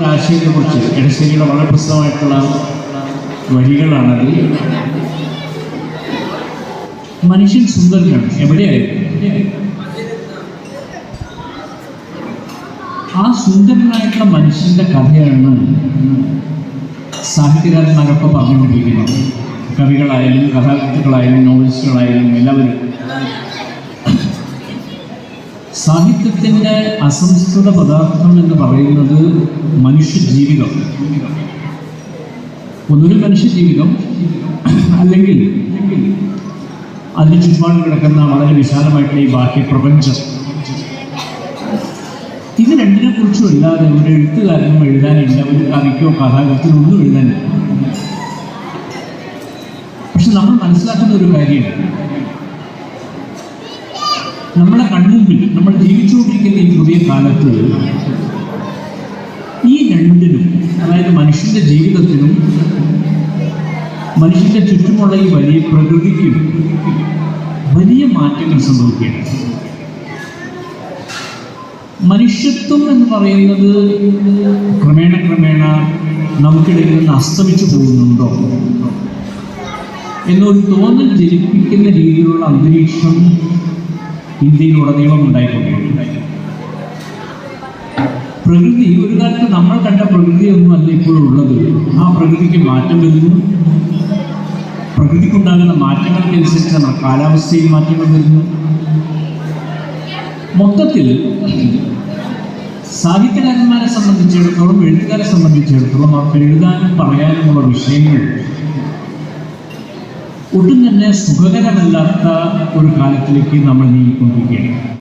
ആശയത്തെ കുറിച്ച് എടശ്ശേരിയുടെ വളരെ പ്രസിദ്ധമായിട്ടുള്ള വരികളാണത് മനുഷ്യൻ സുന്ദരനാണ്. എവിടെയായിരുന്നു? ആ സുന്ദരനായിട്ടുള്ള മനുഷ്യന്റെ കഥയാണ് സാഹിത്യകാരന്മാരൊക്കെ പറഞ്ഞുകൊണ്ടിരിക്കുന്നത് കവികളായാലും കഥാകൃത്തുക്കളായാലും നോവലിസ്റ്റുകളായാലും എല്ലാവരും. സാഹിത്യത്തിന്റെ അസംസ്കൃത പദാർത്ഥം എന്ന് പറയുന്നത് മനുഷ്യജീവിതം. ഒന്നൊരു മനുഷ്യജീവിതം അല്ലെങ്കിൽ അതിന് ചുറ്റുപാട് കിടക്കുന്ന വളരെ വിശാലമായിട്ടുള്ള ഈ ബാഹ്യ പ്രപഞ്ചം. ഇത് രണ്ടിനെ കുറിച്ചും ഇല്ലാതെ ഒരു എഴുത്തുകാരനും എഴുതാനില്ല ഒരു കവിക്കോ കഥാകൃത്തിനോ ഒന്നും എഴുതാനില്ല. പക്ഷെ നമ്മൾ മനസ്സിലാക്കുന്ന ഒരു കാര്യമാണ് നമ്മുടെ കൺമുമ്പിൽ നമ്മൾ ജീവിച്ചുകൊണ്ടിരിക്കുന്ന ഈ പുതിയ കാലത്ത് ഈ രണ്ടിനും അതായത് മനുഷ്യന്റെ ജീവിതത്തിനും മനുഷ്യന്റെ ചുറ്റുമുള്ള ഈ വലിയ പ്രകൃതിക്കും വലിയ മാറ്റങ്ങൾ സംഭവിക്കുകയാണ്. മനുഷ്യത്വം എന്ന് പറയുന്നത് ക്രമേണ ക്രമേണ നമുക്കിടയിൽ നിന്ന് അസ്തമിച്ചു പോകുന്നുണ്ടോ? എന്നൊരു തോന്നൽ ജനിപ്പിക്കുന്ന രീതിയിലുള്ള അന്തരീക്ഷം ഇന്ത്യയിലുടനീളം ഉണ്ടായിക്കൊണ്ടിരിക്കുന്നു. പ്രകൃതി ഒരു കാലത്ത് നമ്മൾ കണ്ട പ്രകൃതിയൊന്നും അല്ല ഇപ്പോഴും ഉള്ളത്. ആ പ്രകൃതിക്ക് മാറ്റം വരുന്നു. പ്രകൃതിക്കുണ്ടാകുന്ന മാറ്റങ്ങൾക്കനുസരിച്ചാണ് കാലാവസ്ഥയിൽ മാറ്റങ്ങൾ വരുന്നു. മൊത്തത്തിൽ സാഹിത്യകാരന്മാരെ സംബന്ധിച്ചിടത്തോളം എഴുത്തുകാരെ സംബന്ധിച്ചിടത്തോളം അവർക്ക് എഴുതാനും പറയാനുമുള്ള വിഷയങ്ങൾ ഒട്ടും തന്നെ സുഖകരമല്ലാത്ത ഒരു കാലത്തിലേക്ക് നമ്മൾ നീങ്ങിക്കൊണ്ടിരിക്കുകയാണ്.